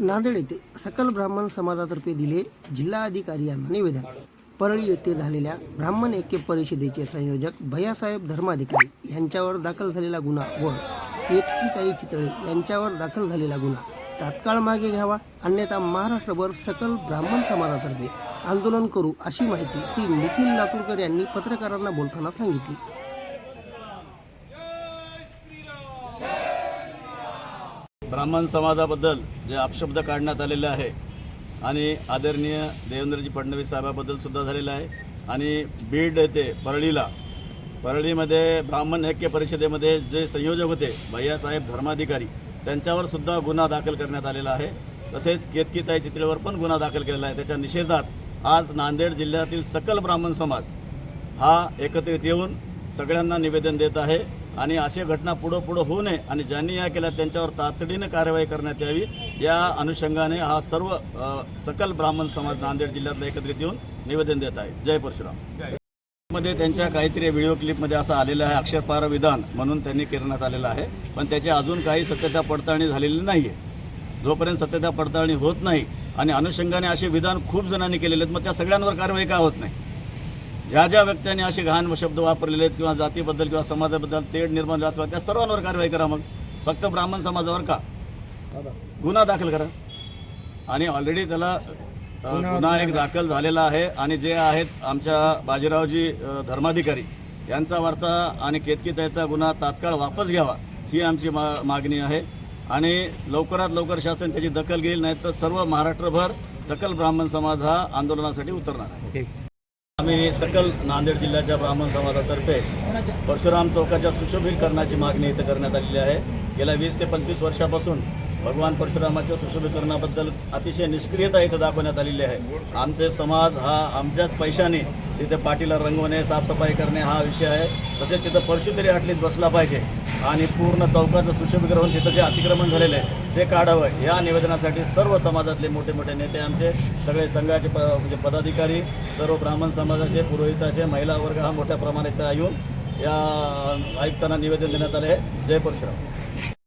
नांदेड येथे सकल ब्राह्मण समाजातर्फे दिले जिल्हाधिकारी यांना निवेदन. परळी येथे झालेल्या ब्राह्मण ऐक्य परिषदेचे संयोजक भैयासाहेब धर्माधिकारी यांच्यावर दाखल झालेला गुन्हा व केतकीताई चितळे यांच्यावर दाखल झालेला गुन्हा तात्काळ मागे घ्यावा अन्यथा महाराष्ट्रभर सकल ब्राह्मण समाजातर्फे आंदोलन करू अशी माहिती श्री निखिल लातूरकर यांनी पत्रकारांना बोलताना सांगितली. ब्राह्मण समाजाबद्दल जे अपशब्द काढण्यात आलेले आहे आणि आदरणीय देवेंद्रजी फडणवीस साहेबाबद्दल सुद्धा झालेलं आहे. आणि बीड येथे परळीला परळीमध्ये ब्राह्मण ऐक्य परिषदेमध्ये जे संयोजक होते भैयासाहेब धर्माधिकारी त्यांच्यावर सुद्धा गुन्हा दाखल करण्यात आलेला आहे. तसेच केतकीताई चित्रेवर पण गुन्हा दाखल केलेला आहे. त्याच्या निषेधात आज नांदेड जिल्ह्यातील सकल ब्राह्मण समाज हा एकत्रित येऊन सगळ्यांना निवेदन देत आहे. आणि अशा घटना पुढं पुढं होऊ नये आणि ज्यांनी या केल्या त्यांच्यावर तातडीनं कारवाई करण्यात यावी या अनुषंगाने हा सर्व सकल ब्राह्मण समाज नांदेड जिल्ह्यातला एकत्रित येऊन निवेदन देत आहे. जय परशुराम. मध्ये त्यांच्या काहीतरी व्हिडिओ क्लिपमध्ये असं आलेलं आहे अक्षरपार विधान म्हणून त्यांनी करण्यात आलेलं आहे. पण त्याची अजून काही सत्यता पडताळणी झालेली नाही आहे जोपर्यंत सत्यता पडताळणी होत नाही आणि अनुषंगाने असे विधान खूप जणांनी केलेले आहेत मग त्या सगळ्यांवर कारवाई का होत नाही? ज्या ज्या व्यक्तींनी असे घाण शब्द वापरलेले आहेत किंवा जातीबद्दल किंवा समाजाबद्दल तेढ निर्माण असला त्या सर्वांवर कारवाई करा मग. फक्त ब्राह्मण समाजावर का? गुन्हा दाखल करा. आणि ऑलरेडी त्याला गुन्हा एक दाखल झालेला आहे आणि जे आहेत आमच्या बाजीरावजी धर्माधिकारी यांचा वरचा आणि केतकीताईचा गुन्हा तात्काळ वापस घ्यावा ही आमची मा मागणी आहे. आणि लवकरात लवकर शासन त्याची दखल घेईल नाही तर सर्व महाराष्ट्रभर सकल ब्राह्मण समाज हा आंदोलनासाठी उतरणार आहे. आम्ही सकल नांदेड जिल्ह्याच्या ब्राह्मण समाजातर्फे परशुराम चौकाच्या सुशोभीकरणाची मागणी इथं करण्यात आलेली आहे. गेल्या वीस ते पंचवीस वर्षापासून भगवान परशुरामाच्या सुशोभीकरणाबद्दल अतिशय निष्क्रियता इथं दाखवण्यात आलेली आहे. आमचे समाज हा आमच्याच पैशाने तिथे पाठीला रंगवणे साफसफाई करणे हा विषय आहे. तसेच तिथं परशुतरी हाटलीत बसला पाहिजे. आणि पूर्ण चौकाचं सुशोभीकरण तिथं जे अतिक्रमण झालेलं आहे ते काढावं. या निवेदनासाठी सर्व समाजातले मोठे मोठे नेते आमचे सगळे संघाचे प म्हणजे पदाधिकारी सर्व ब्राह्मण समाजाचे पुरोहिताचे महिला वर्ग हा मोठ्या प्रमाणात येऊन या आयुक्तांना निवेदन देण्यात आले आहे. जय परशुराम.